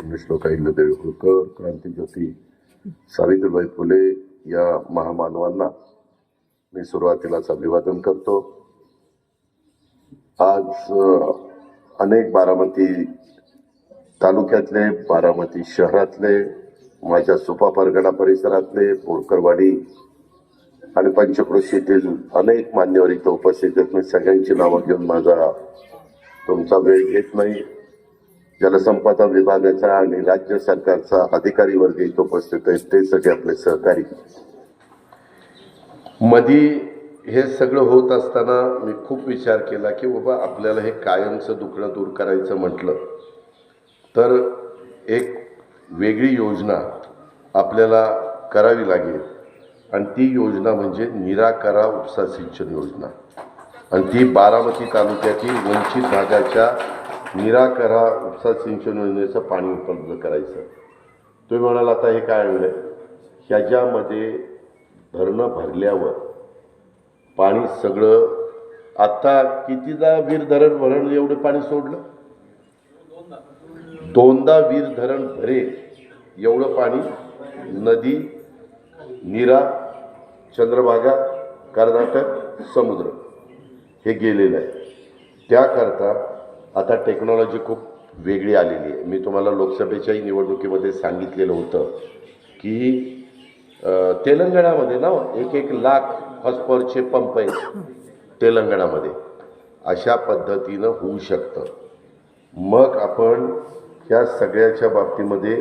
पुण्यश्लोक अहिल्यादेवी होळकर क्रांतीज्योती सावित्रीबाई फुले या महामानवांना मी सुरुवातीलाच अभिवादन करतो. आज अनेक बारामती तालुक्यातले बारामती शहरातले माझ्या सुपा परगणा परिसरातले बोरकरवाडी आणि पंचक्रोशीतील अनेक मान्यवर इथं उपस्थित आहेत. मी सगळ्यांची नावं घेऊन माझा तुमचा वेळ घेत नाही. जलसंपदा विभागाचा आणि राज्य सरकारचा अधिकारी वर्ग इथं उपस्थित आहेत. ते सगळे आपले सहकारी. मधी हे सगळं होत असताना मी खूप विचार केला की बाबा आपल्याला हे कायमचं दुखणं दूर करायचं म्हटलं तर एक वेगळी योजना आपल्याला करावी लागेल. आणि ती योजना म्हणजे निराकरा उपसा सिंचन योजना. आणि ती बारामती तालुक्यातील वंचित भागाच्या निराकरा उपसा सिंचन योजनेचं पाणी उपलब्ध करायचं. तुम्ही म्हणाल आता हे काय आहे? ह्याच्यामध्ये धरणं भरल्यावर पाणी सगळं आत्ता कितीदा वीर धरण भरण एवढं पाणी सोडलं? दोनदा वीर धरण भरेल एवढं पाणी नदी नीरा चंद्रभागा कर्नाटक समुद्र हे गेलेलं आहे. त्याकरता आता टेक्नॉलॉजी खूप वेगळी आलेली आहे. मी तुम्हाला लोकसभेच्याही निवडणुकीमध्ये सांगितलेलं होतं की तेलंगणामध्ये ना एक एक लाख हॉस्पॉरचे पंप आहेत तेलंगणामध्ये. अशा पद्धतीनं होऊ शकतं. मग आपण ह्या सगळ्याच्या बाबतीमध्ये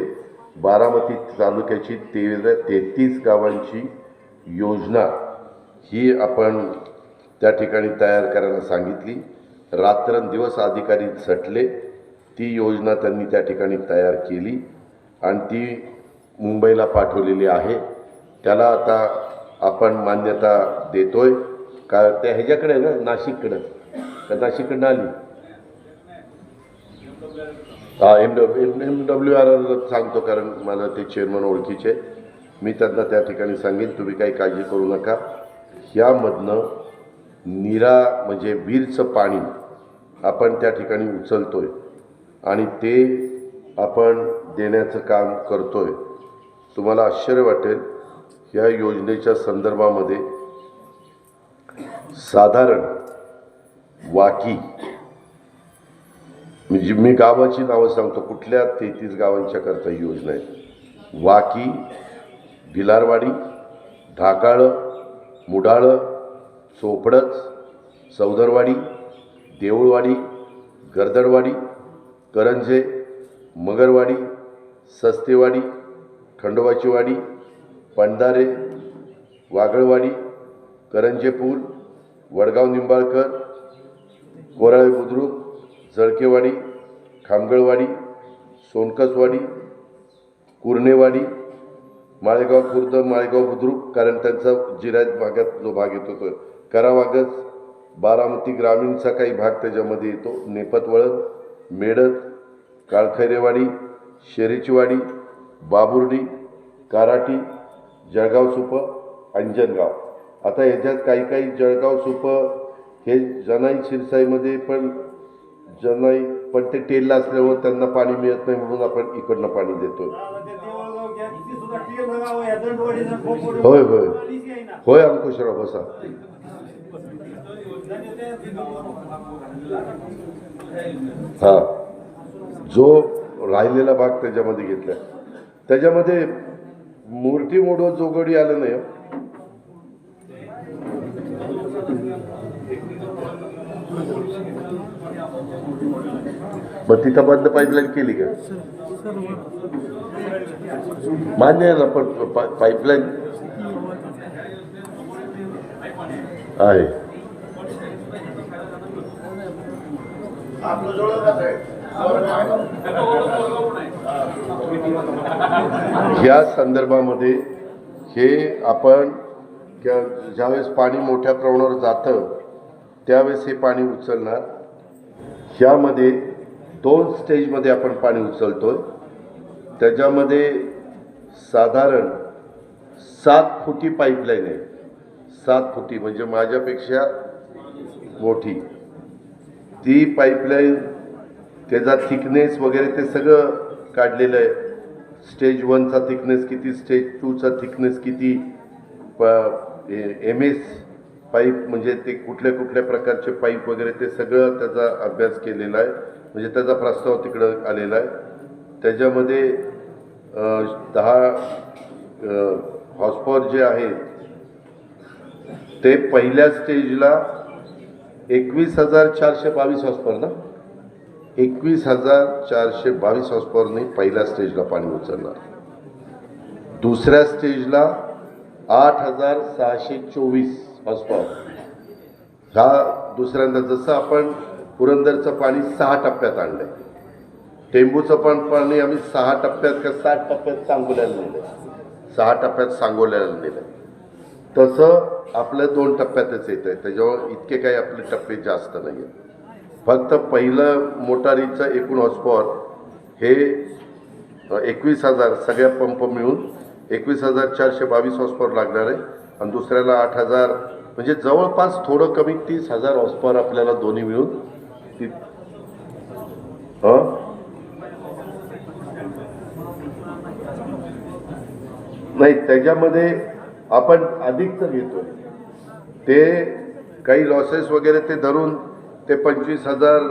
बारामती तालुक्याची तेरा तेहतीस गावांची योजना ही आपण त्या ठिकाणी तयार करायला सांगितली. रात्रंदिवस अधिकारी झटले. ती योजना त्यांनी त्या ठिकाणी तयार केली. आणि ती मुंबईला पाठवलेली आहे. त्याला आता आपण मान्यता देतोय. का त्या ह्याच्याकडे ना नाशिककडं. का नाशिककडनं आली? हा M W M W R सांगतो कारण मला ते चेअरमन ओळखीचे. मी त्यांना त्या ठिकाणी सांगेन तुम्ही काही काळजी करू नका. ह्यामधनं निरा म्हणजे वीरचं पाणी आपण त्या ठिकाणी उचलतोय. आणि ते आपण देण्याचं काम करतोय. तुम्हाला आश्चर्य वाटेल या योजनेच्या संदर्भामध्ये साधारण वाकी म्हणजे मी गावाची नावं सांगतो कुठल्या तेहतीस गावांच्या करता ही योजना आहे. वाकी भिलारवाडी ढाकाळं मुढाळं चोपडच सौदरवाडी देऊळवाडी गर्दडवाडी करंजे मगरवाडी सस्तेवाडी खंडोबाची वाडी पंधारे वागळवाडी करंजेपूर वडगाव निंबाळकर कोराळे बुद्रुक जळकेवाडी खामगळवाडी सोनकसवाडी कुर्णेवाडी माळेगाव खुर्द माळेगाव बुद्रुक कारण त्यांचा जिराज भागात जो भाग येतो तो करावागच बारामती ग्रामीणचा काही भाग त्याच्यामध्ये येतो. नेपतवळण मेडत काळखैरेवाडी शेरीचीवाडी बाबुर्डी काराटी जळगाव सुप अंजनगाव. आता याच्यात काही काही जळगाव सुप हे जनाई शिरसाईमध्ये पण जनाई पण ते टेलला असल्यामुळे त्यांना पाणी मिळत नाही म्हणून आपण इकडनं पाणी देतो होय होय. होय अंकुशराव बसा. हा. जो राहिलेला भाग त्याच्यामध्ये घेतलाय. त्याच्यामध्ये मूर्ती मोडवत जोगडी आलं नाही हो. मग तिथं बंद पाईपलाईन केली का? मान्य आहे ना पण पाईपलाईन आहे. या संदर्भामध्ये हे आपण ज्यावेळेस पाणी मोठ्या प्रमाणावर जातं त्यावेळेस हे पाणी उचलणार. ह्यामध्ये दोन स्टेजमध्ये आपण पाणी उचलतोय. त्याच्यामध्ये साधारण सात फुटी पाईपलाईन आहे. सात फुटी म्हणजे माझ्यापेक्षा मोठी. ती पाईपलाईन त्याचा थिकनेस वगैरे ते सगळं काढलेलं आहे. स्टेज वनचा थिकनेस किती स्टेज टूचा थिकनेस किती प एम एस पाईप म्हणजे ते कुठल्या कुठल्या प्रकारचे पाईप वगैरे ते सगळं त्याचा अभ्यास केलेला आहे. म्हणजे त्याचा प्रस्ताव तिकडं आलेला आहे. त्याच्यामध्ये दहा हॉस्पॉर जे आहेत ते पहिल्या स्टेजला एकवीस हजार चारशे बावीस हॉस्पॉर ना? एकवीस हजार चारशे बावीस हॉस्पॉरने पहिल्या स्टेजला पाणी उचलणार दुसऱ्या स्टेजला आठ हजार सहाशे चोवीस हॉस्पॉर ह्या दुसऱ्यांदा जसं आपण पुरंदरचं पाणी सहा टप्प्यात आणलंय. टेंबूचं पण पाणी आम्ही सहा टप्प्यात का सात टप्प्यात सांगोल्याला नेलं सहा टप्प्यात सांगोल्याला नेलं तसं आपलं दोन टप्प्यातच येत आहे. त्याच्यावर इतके काही आपले टप्पे जास्त नाही आहेत फक्त पहिलं मोटारीचं एकूण हॉस्पॉर हे एकवीस हजार सगळ्या पंप मिळून एकवीस हजार चारशे बावीस हॉस्पॉर लागणार आहे. आणि दुसऱ्याला आठ हजार म्हणजे जवळपास थोडं कमी तीस हजार हॉस्पॉर आपल्याला दोन्ही मिळून ती नाही त्याच्यामध्ये आपण अधिकचं घेतो ते काही लॉसेस वगैरे ते धरून ते पंचवीस हजार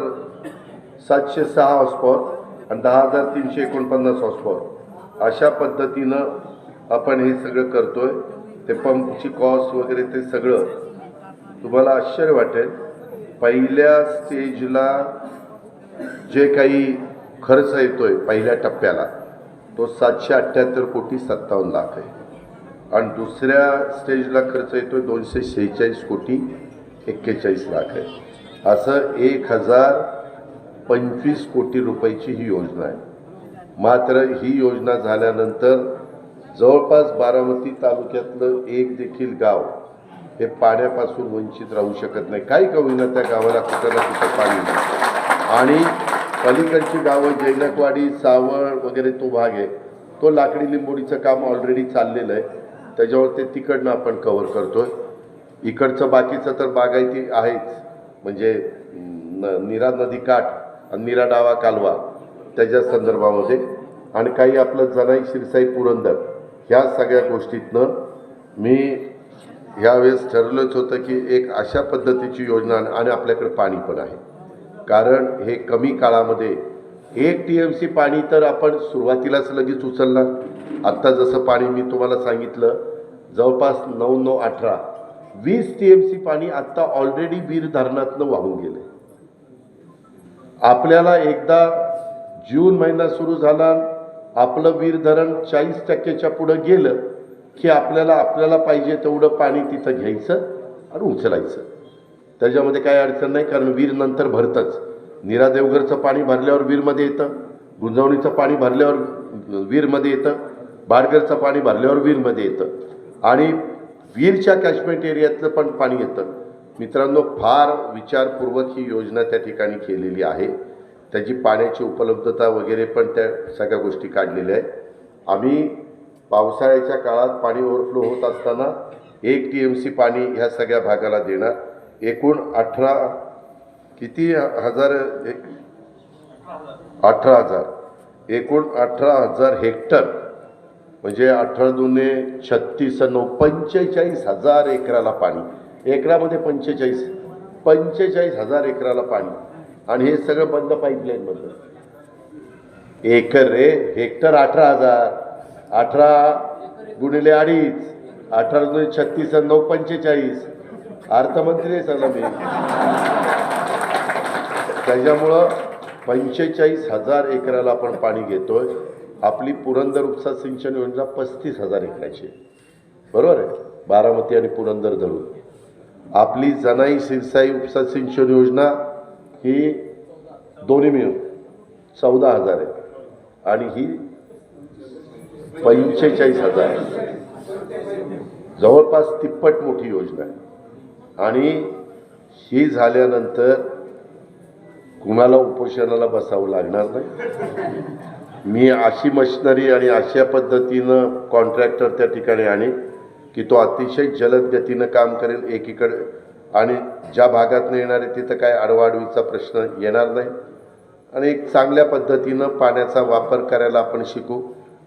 सातशे सहा हॉस्पॉट आणि दहा हजार तीनशे एकोणपन्नास हॉस्पॉट अशा पद्धतीनं आपण हे सगळं करतोय. ते पंपची कॉस्ट वगैरे ते सगळं तुम्हाला आश्चर्य वाटेल. पहिल्या स्टेजला जे काही खर्च येतोय पहिल्या टप्प्याला तो सातशे अठ्ठ्याहत्तर कोटी सत्तावन्न लाख आहे. आणि दुसऱ्या स्टेजला खर्च येतो दोनशे शेहेचाळीस कोटी एक्केचाळीस लाख आहे. असं एक हजार पंचवीस कोटी रुपयाची ही योजना आहे. मात्र ही योजना झाल्यानंतर जवळपास बारामती तालुक्यातलं एक देखील गाव हे पाण्यापासून वंचित राहू शकत नाही. काही का होईना त्या गावाला कुठं ना कुठं पाणी नाही आणि पलीकडची गावं जैनकवाडी सावळ वगैरे तो भाग आहे. तो लाकडी लिंबोडीचं काम ऑलरेडी चाललेलं आहे. त्याच्यावर ते तिकडनं आपण कव्हर आहे इकडचं बाकीचं तर बागायती आहेच. म्हणजे न निरा नदी काठ आणि निरा डावा कालवा त्याच्या संदर्भामध्ये. आणि काही आपलं जनाई शिरसाई पुरंदर ह्या सगळ्या गोष्टीतनं मी ह्यावेळेस ठरवलंच होतं की एक अशा पद्धतीची योजना आणि आपल्याकडे पाणी पण आहे. कारण हे कमी काळामध्ये एक टी एम सी पाणी तर आपण सुरुवातीलाच लगेच उचलणार. आत्ता जसं पाणी मी तुम्हाला सांगितलं जवळपास नऊ नऊ अठरा वीस टी एम सी पाणी आत्ता ऑलरेडी वीर धरणातनं वाहून गेले आपल्याला एकदा जून महिना सुरू झाला आपलं वीर धरण चाळीस टक्क्याच्या पुढं गेलं की आपल्याला आपल्याला पाहिजे तेवढं पाणी तिथं घ्यायचं आणि उचलायचं. त्याच्यामध्ये काही अडचण नाही कारण वीर नंतर भरतंच. निरादेवघरचं पाणी भरल्यावर वीरमध्ये येतं गुंजवणीचं पाणी भरल्यावर वीरमध्ये येतं. बाडगरचं पाणी भरल्यावर वीरमध्ये येतं. आणि वीरच्या कॅचमेंट एरियातलं पण पाणी येतं. मित्रांनो फार विचारपूर्वक ही योजना त्या ठिकाणी केलेली आहे. त्याची पाण्याची उपलब्धता वगैरे पण त्या सगळ्या गोष्टी काढलेल्या आहेत. आम्ही पावसाळ्याच्या काळात पाणी ओव्हरफ्लो होत असताना एक टी एम सी पाणी ह्या सगळ्या भागाला देणार. एकूण अठरा किती हजार? एक अठरा हजार. एकूण अठरा हजार हेक्टर म्हणजे अठरा दुने छत्तीस नऊ पंचेचाळीस हजार एकराला पाणी. एकरामध्ये पंचेचाळीस पंचेचाळीस हजार एकराला पाणी. आणि हे सगळं बंद पाईपलाईनमधलं एकर रे हेक्टर अठरा हजार. अठरा गुणिले अडीच अठरा दुने छत्तीस नऊ पंचेचाळीस. अर्थमंत्री आहे सगळं मी. त्याच्यामुळं पंचेचाळीस हजार एकराला आपण पाणी घेतोय. आपली पुरंदर उपसा सिंचन योजना पस्तीस हजार एकराची आहे. बरोबर आहे? बारामती आणि पुरंदर धरून. आपली जनाई सिरसाई उपसा सिंचन योजना ही दोन्ही मिळून चौदा हजार आहे. आणि ही पंचेचाळीस हजार आहे. जवळपास तिप्पट मोठी योजना आहे. आणि ही झाल्यानंतर कुणाला उपोषणाला बसावं लागणार नाही? मी अशी मशिनरी आणि अशा पद्धतीनं कॉन्ट्रॅक्टर त्या ठिकाणी आणेन की तो अतिशय जलद गतीनं काम करेल एकीकडे. आणि ज्या भागातनं येणार आहे तिथं काय आडवाडवीचा प्रश्न येणार नाही. आणि एक चांगल्या पद्धतीनं पाण्याचा वापर करायला आपण शिकू.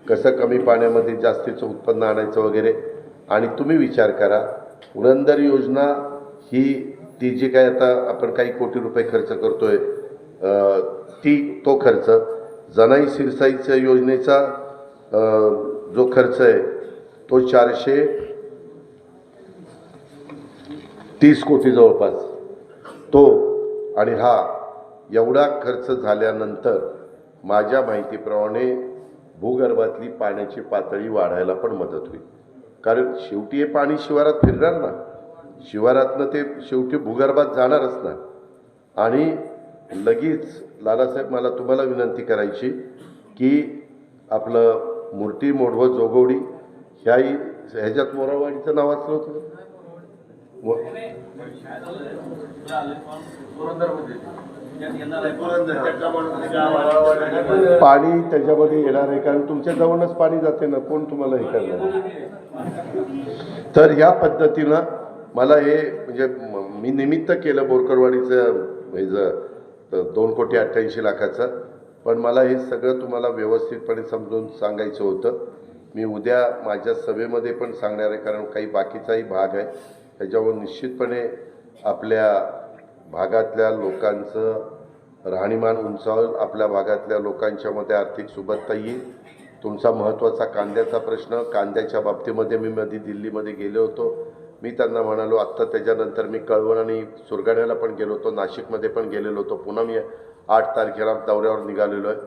कसं कमी पाण्यामध्ये जास्तीचं उत्पन्न आणायचं वगैरे. आणि तुम्ही विचार करा. पुरंदर योजना ही ती जी काय आता आपण काही कोटी रुपये खर्च करतोय आहे ती तो खर्च जनाई सिरसाईच्या योजनेचा जो खर्च आहे तो चारशे तीस कोटी जवळपास. तो आणि हा एवढा खर्च झाल्यानंतर माझ्या माहितीप्रमाणे भूगर्भातली पाण्याची पातळी वाढायला पण मदत होईल. कारण शेवटी हे पाणी शिवारात फिरणार ना. शिवारातनं ते शेवटी भूगर्भात जाणारच ना. आणि लगेच लालासाहेब मला तुम्हाला विनंती करायची की आपलं मूर्ती मोडवं जोगवडी ह्याही ह्याच्यात मोरावाडीचं नाव वाचलं होतं? पाणी त्याच्यामध्ये येणार आहे कारण तुमच्या जवळच पाणी जाते ना कोण तुम्हाला हे करणार? तर ह्या पद्धतीनं मला हे म्हणजे म- मी निमित्त केलं बोरकरवाडीचं हे ज- दोन कोटी अठ्ठ्याऐंशी लाखाचं. पण मला हे सगळं तुम्हाला व्यवस्थितपणे समजून सांगायचं होतं. मी उद्या माझ्या सभेमध्ये पण सांगणार आहे कारण काही बाकीचाही भाग आहे. त्याच्यावर निश्चितपणे आपल्या भागातल्या लोकांचं राहणीमान उंचावल आपल्या भागातल्या लोकांच्यामध्ये आर्थिक सुबत्ता येईल. तुमचा महत्त्वाचा कांद्याचा प्रश्न कांद्याच्या बाबतीमध्ये मी मध्ये दिल्लीमध्ये गेलो होतो. मी त्यांना म्हणालो आत्ता त्याच्यानंतर मी कळवण आणि सुरगाण्याला पण गेलो होतो नाशिकमध्ये पण गेलेलो होतो. पुन्हा मी आठ तारखेला दौऱ्यावर निघालेलो आहे.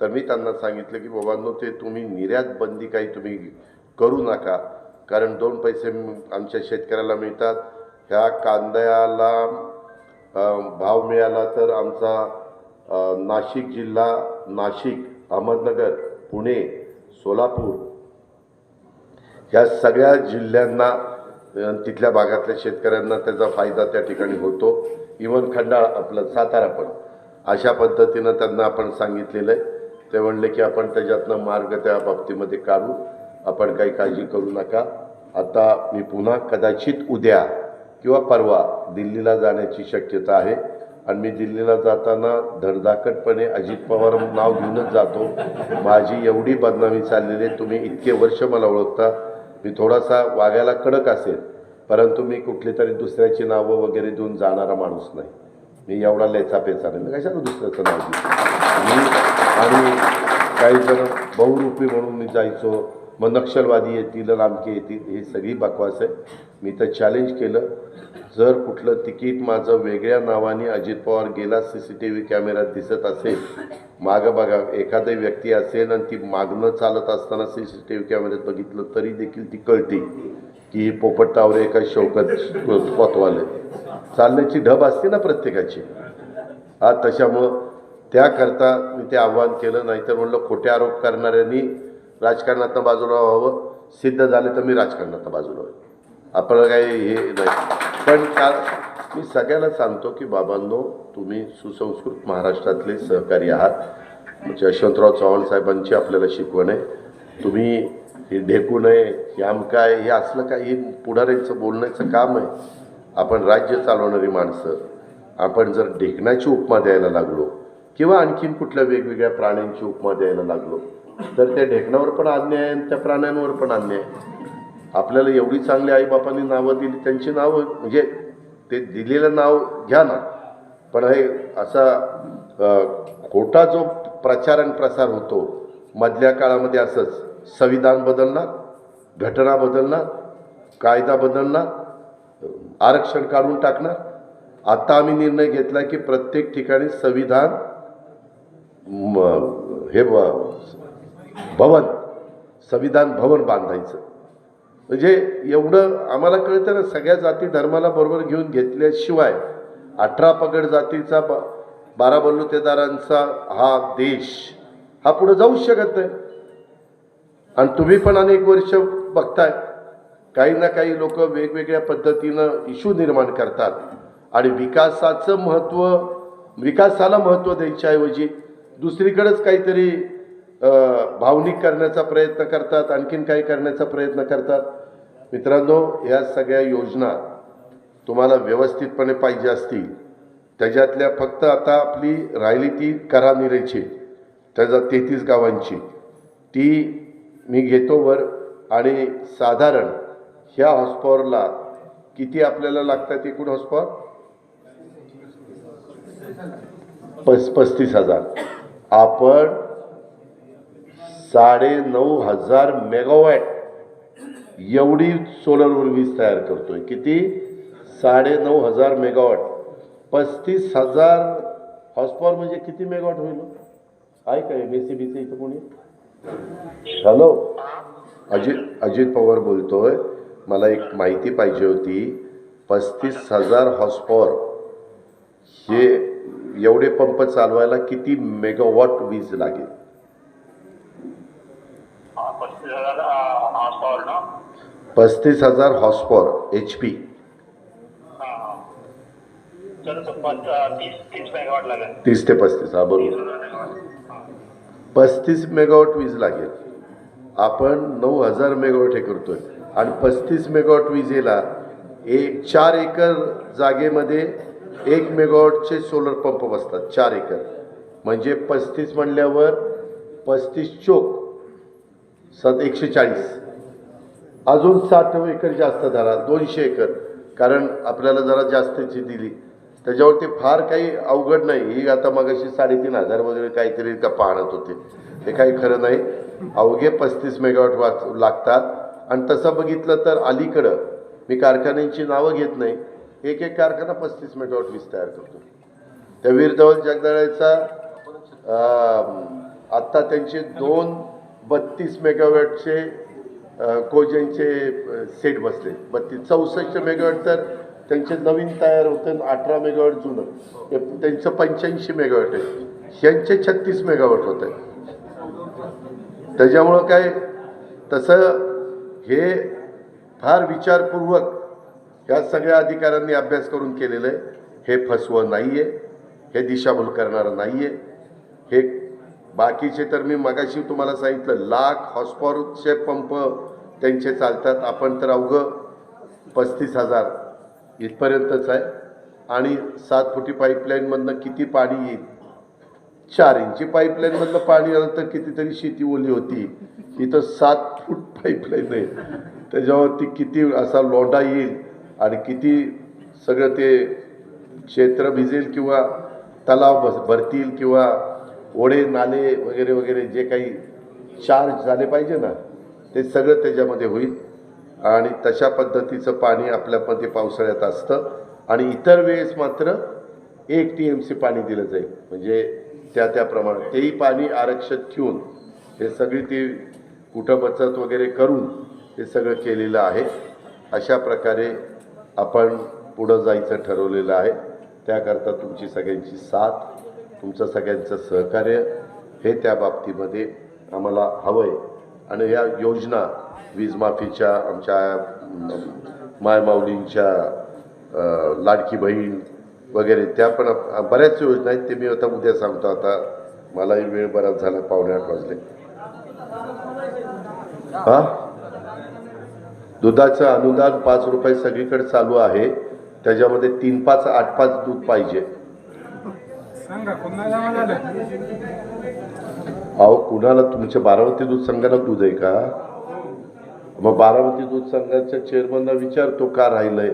तर मी त्यांना सांगितलं की बाबांनो ते तुम्ही निर्यात बंदी काही तुम्ही करू नका कारण दोन पैसे आमच्या शेतकऱ्याला मिळतात. ह्या कांद्याला भाव मिळाला तर आमचा नाशिक जिल्हा नाशिक अहमदनगर पुणे सोलापूर ह्या सगळ्या जिल्ह्यांना तिथल्या भागातल्या शेतकऱ्यांना त्याचा फायदा त्या ठिकाणी होतो. इवन खंडाळा आपलं सातारा पण. अशा पद्धतीनं त्यांना आपण सांगितलेलं आहे. ते म्हणले की आपण त्याच्यातनं मार्ग त्या बाबतीमध्ये काढू. आपण काही काळजी करू नका. आता मी पुन्हा कदाचित उद्या किंवा परवा दिल्लीला जाण्याची शक्यता आहे. आणि मी दिल्लीला जाताना धडधाकटपणे अजित पवार नाव घेऊनच जातो. माझी एवढी बदनामी चाललेली आहे. तुम्ही इतके वर्ष मला ओळखता. मी थोडासा वागायला कडक असेल परंतु मी कुठली तरी दुसऱ्याची नावं वगैरे देऊन जाणारा माणूस नाही. मी एवढा लेचा पेचा नाही. मी कशाला दुसऱ्याचं नाव मी आणि काही जण बहुरूपी म्हणून मी जायचो. मग नक्षलवादी येतील लांबके येतील ही सगळी बकवास आहे. मी तर चॅलेंज केलं. जर कुठलं तिकीट माझं वेगळ्या नावाने अजित पवार गेला सी सी टी व्ही कॅमेऱ्यात दिसत असेल मागं बघा एखादी व्यक्ती असेल आणि ती मागणं चालत असताना सी सी टी व्ही कॅमेऱ्यात बघितलं तरी देखील ती कळते की ही पोपट एका शौकत कोतवाले चालण्याची ढब असते ना प्रत्येकाची. हा तशामुळं त्याकरता मी ते आव्हान केलं नाहीतर म्हणलं खोटे आरोप करणाऱ्यांनी राजकारणातनं बाजूला व्हावं. सिद्ध झाले तर मी राजकारणातनं बाजूला व्हावं. आपल्याला काही हे नाही. पण का मी सगळ्याला सांगतो की बाबांनो तुम्ही सुसंस्कृत महाराष्ट्रातले सहकारी आहात. म्हणजे यशवंतराव चव्हाण साहेबांची आपल्याला शिकवण आहे. तुम्ही हे ढेकू नये हे काय हे असलं काय हे पुढाऱ्यांचं बोलण्याचं काम आहे. आपण राज्य चालवणारी माणसं आपण जर ढेकण्याची उपमा द्यायला लागलो किंवा आणखीन कुठल्या वेगवेगळ्या प्राण्यांची उपमा द्यायला लागलो तर त्या ढेकणावर पण अन्याय आहे आणि त्या प्राण्यांवर पण अन्याय. आहे आपल्याला एवढी चांगली आईबापांनी नावं दिली त्यांची नावं म्हणजे ते दिलेलं नाव घ्या ना. पण हे असा खोटा जो प्रचार आणि प्रसार होतो मधल्या काळामध्ये असंच संविधान बदलणार घटना बदलणार कायदा बदलणार आरक्षण काढून टाकणार. आता आम्ही निर्णय घेतला की प्रत्येक ठिकाणी संविधान म- हे भवन संविधान भवन बांधायचं. म्हणजे एवढं आम्हाला कळतं ना सगळ्या जाती धर्माला बरोबर घेऊन घेतल्याशिवाय अठरा पगड जातीचा ब बारा बलुतेदारांचा हा देश हा पुढे जाऊच शकत नाही. आणि तुम्ही पण अनेक वर्ष बघताय काही ना काही लोक वेगवेगळ्या पद्धतीनं इश्यू निर्माण करतात. आणि विकासाचं महत्त्व विकासाला महत्त्व द्यायच्याऐवजी दुसरीकडेच काहीतरी भावनिक करण्याचा प्रयत्न करतात आणखीन काही करण्याचा प्रयत्न करतात. मित्रांनो या सगळ्या योजना तुम्हाला व्यवस्थितपणे पाहिजे असतील. त्याच्यातल्या फक्त आता आपली राहिली ती करानिरेची त्याचा तेहतीस गावांची. ती मी घेतो वर आणि साधारण ह्या हॉस्पॉवरला किती आपल्याला लागतात एकूण हॉस्पॉवर पस पस्तीस हजार. आपण साडे नऊ हजार मेगावॅट एवढी सोलरवर वीज तयार करतोय. किती? साडे नऊ हजार मेगावॉट. पस्तीस हजार हॉस्पॉर म्हणजे किती मेगावॉट होईल हो? आहे का एम एस सी बीचं इथं कोणी? हॅलो अजित अजित पवार बोलतोय. मला एक माहिती पाहिजे होती. पस्तीस हजार हॉस्पॉर हे एवढे पंप चालवायला किती मेगावॉट वीज लागेल? पस्तीस हजार हॉर्सपॉवर ना पस्तीस हजार एच पी तीस तीस ते पस्तीस हा बरोबर. पस्तीस मेगावॉट वीज लागेल. आपण नऊ हजार मेगावॉट हे करतोय. आणि पस्तीस मेगावॉट विजेला एक चार एकर जागेमध्ये एक मेगावॉटचे सोलर पंप बसतात चार एकर. म्हणजे पस्तीस म्हणल्यावर पस्तीस चोक. सात एकशे चाळीस. अजून साठ एकर जास्त धरा दोनशे एकर. कारण आपल्याला जरा जास्तची दिली त्याच्यावर ते फार काही अवघड नाही. ही आता मगाशी साडेतीन हजार वगैरे काहीतरी का पाहणत होते. ते काही खरं नाही. अवघे पस्तीस मेगावॉट वाच लागतात. आणि तसं बघितलं तर अलीकडं मी कारखान्यांची नावं घेत नाही. एक एक कारखाना पस्तीस मेगावॉट वीज तयार करतो. त्या वीरधवल जगदाळ्याचा आत्ता त्यांचे दोन बत्तीस मेगावॅटचे अ, कोजेनचे सेट बसले. बत्तीस चौसष्ट मेगावॅट तर त्यांचे नवीन तयार होते आणि अठरा मेगावॅट जुनं. हे त्यांचं पंच्याऐंशी मेगावॅट आहे. यांचे छत्तीस मेगावॅट होते. आहे त्याच्यामुळं काय? तसं हे फार विचारपूर्वक ह्या सगळ्या अधिकाऱ्यांनी अभ्यास करून केलेलं आहे. हे फसवं नाही आहे हे दिशाभूल करणारं नाही आहे हे बाकीचे तर मी मगाशी तुम्हाला सांगितलं लाख हॉस्पॉवरचे पंप त्यांचे चालतात. आपण तर अवघं पस्तीस हजार इथपर्यंतच आहे. आणि सात फुटी पाईपलाईनमधनं किती पाणी येईल? चार इंची पाईपलाईनमधलं पाणी आलं तर कितीतरी शेती ओली होती. इथं सात फूट पाईपलाईन आहे. त्याच्यावरती किती असा लोंडा येईल आणि किती सगळं ते क्षेत्र भिजेल किंवा तलाव बस भरतील किंवा ओढे नाले वगैरे वगैरे जे काही चार्ज झाले पाहिजे ना ते सगळं त्याच्यामध्ये होईल. आणि तशा पद्धतीचं पाणी आपल्यामध्ये पावसाळ्यात असतं. आणि इतर वेळेस मात्र एक टी एम सी पाणी दिलं जाईल. म्हणजे त्या त्याप्रमाणे तेही पाणी आरक्षित ठेवून हे सगळी ती कुठं बचत वगैरे करून हे सगळं केलेलं आहे. अशा प्रकारे आपण पुढं जायचं ठरवलेलं आहे. त्याकरता तुमची सगळ्यांची साथ. तुमचं सगळ्यांचं सहकार्य हे त्या बाबतीमध्ये आम्हाला हवं आहे आणि या योजना वीजमाफीच्या आमच्या मायमाऊलींच्या लाडकी बहीण वगैरे त्या पण बऱ्याच योजना आहेत ते मी आता उद्या सांगतो. आता मलाही वेळ बराच झाला पावणे आठ वाजले. हा? दुधाचं अनुदान पाच रुपये सगळीकडे चालू आहे. त्याच्यामध्ये तीन पाच आठ पाच दूध पाहिजे सांगा पुन्हा जमा झालं अहो कुणाला तुमच्या बारामती दूध संघाला दूध आहे का? मग बारामती दूध संघाच्या चेअरमनला विचारतो का राहिलंय?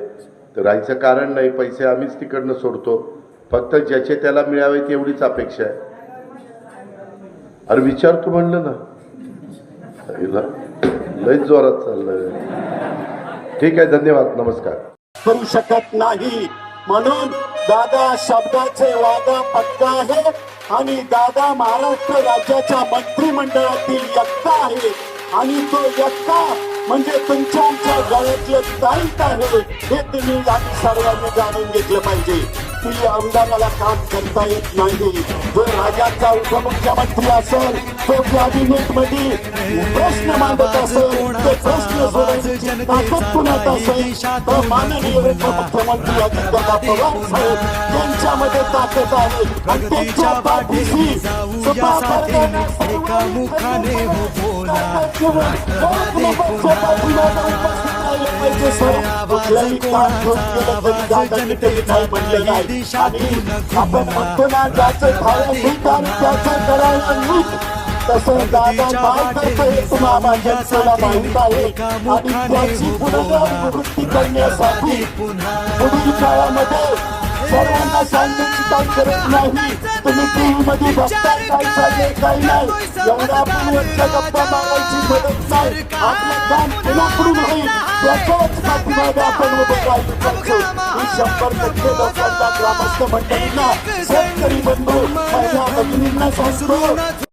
तर राहायचं कारण नाही पैसे आम्हीच तिकडनं सोडतो. फक्त ज्याचे त्याला मिळावे तेवढीच अपेक्षा आहे. अरे विचारतो म्हणलं ना. लयच जोरात चाललंय. ठीक आहे धन्यवाद नमस्कार. करू शकत नाही. म्हणून दादा शब्दाचे वादा पक्का आहे आणि दादा महाराष्ट्र राज्याच्या मंत्रिमंडळातील यक्ता आहे. आणि तो यक्ता म्हणजे तुमच्या आमच्या गळ्यातलं दायित्व आहे. हे तुम्ही सर्वांनी जाणून घेतलं पाहिजे. की आमदाराला काम करता येत नाही. जो राज्याचा उपमुख्यमंत्री असेल तो कॅबिनेटमध्ये प्रश्न मांडत असेल ते प्रश्न सोडवण्याची ताकद कुणात असेल तर माननीय उपमुख्यमंत्री अजितदादा पवार साहेब यांच्यामध्ये ताकद आहे। आणि त्यांच्या पाठीशी सभा करण्यासाठी एका मुखाने हो बोला। उपस्थित राहिले पाहिजे सर। कुठलंही काम घेऊन गेलं तरी दादागिरी नाही म्हणलं नाही। आणि आपण म्हणतो ना ज्याचं झालं नीट आणि त्याचं करायला नीट तसं दादा काय करतोय हे तुम्हाला जनतेला माहीत आहे आणि त्याची पुनरावृत्ती करण्यासाठी पुढील काळामध्ये सर्वांना सांगण्याची काही करत नाही तुम्ही टीव्ही मध्ये बघताय काय चाललंय काय नाही एवढ्या वरच्या गप्पा मारायची गरज नाही आपलं काम पुण्याकडून होईल त्याच्याच पाठीमागे आपण उभं राहिलं पाहिजे ही शंभर टक्के लोकांना ग्रामस्थ मंडळींना शेतकरी बंधू महिला भगिनींना सांगतो